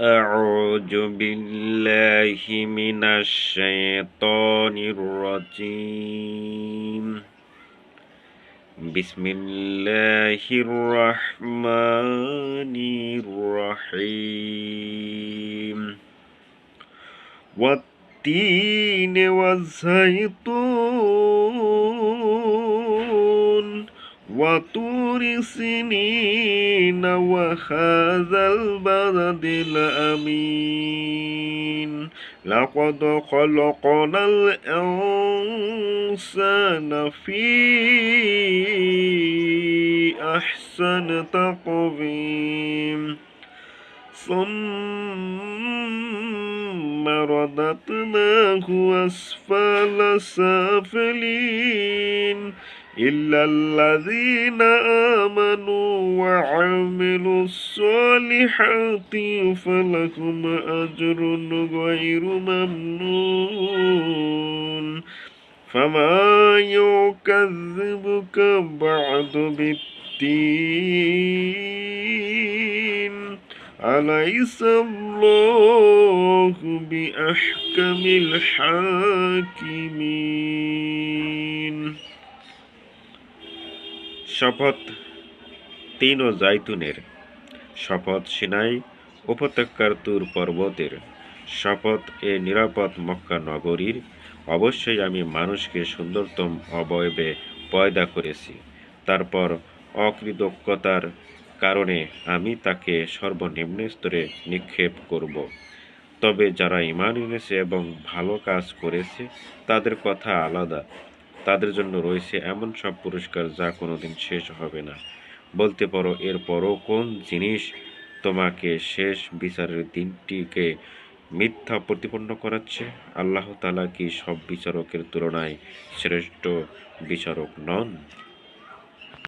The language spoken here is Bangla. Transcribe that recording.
أعوذ بالله من الشيطان الرجيم بسم الله الرحمن الرحيم والتين والزيتون وطور سنين وهذا البلد الأمين. لقد خلقنا الإنسان في أحسن تقويم. ثم رددناه أسفل سافلين. إلا الذين آمنوا وعملوا الصالحات فلهم أجر غير ممنون. فما يكذبك بعد بالدين. أليس الله بأحكم الحاكمين؟ শপথ তিন ও জাইতুনের। শপথ সিনাই উপত্যকার তুর পর্বতের। শপথ এ নিরাপদ মক্কা নগরীর। অবশ্যই আমি মানুষকে সুন্দরতম অবয়বে পয়দা করেছি। তারপর অকৃতজ্ঞতার কারণে আমি তাকে সর্বনিম্ন স্তরে নিক্ষেপ করব। তবে যারা ইমান এনেছে এবং ভালো কাজ করেছে, তাদের কথা আলাদা। তাদের জন্য রয়েছে এমন সব পুরস্কার যা কোনো দিন শেষ হবে না। বলতে পারো, এরপরও কোন জিনিস তোমাকে শেষ বিচারের দিনটিকে মিথ্যা প্রতিপন্ন করাচ্ছে? আল্লাহ তালা কি সব বিচারকের তুলনায় শ্রেষ্ঠ বিচারক নন?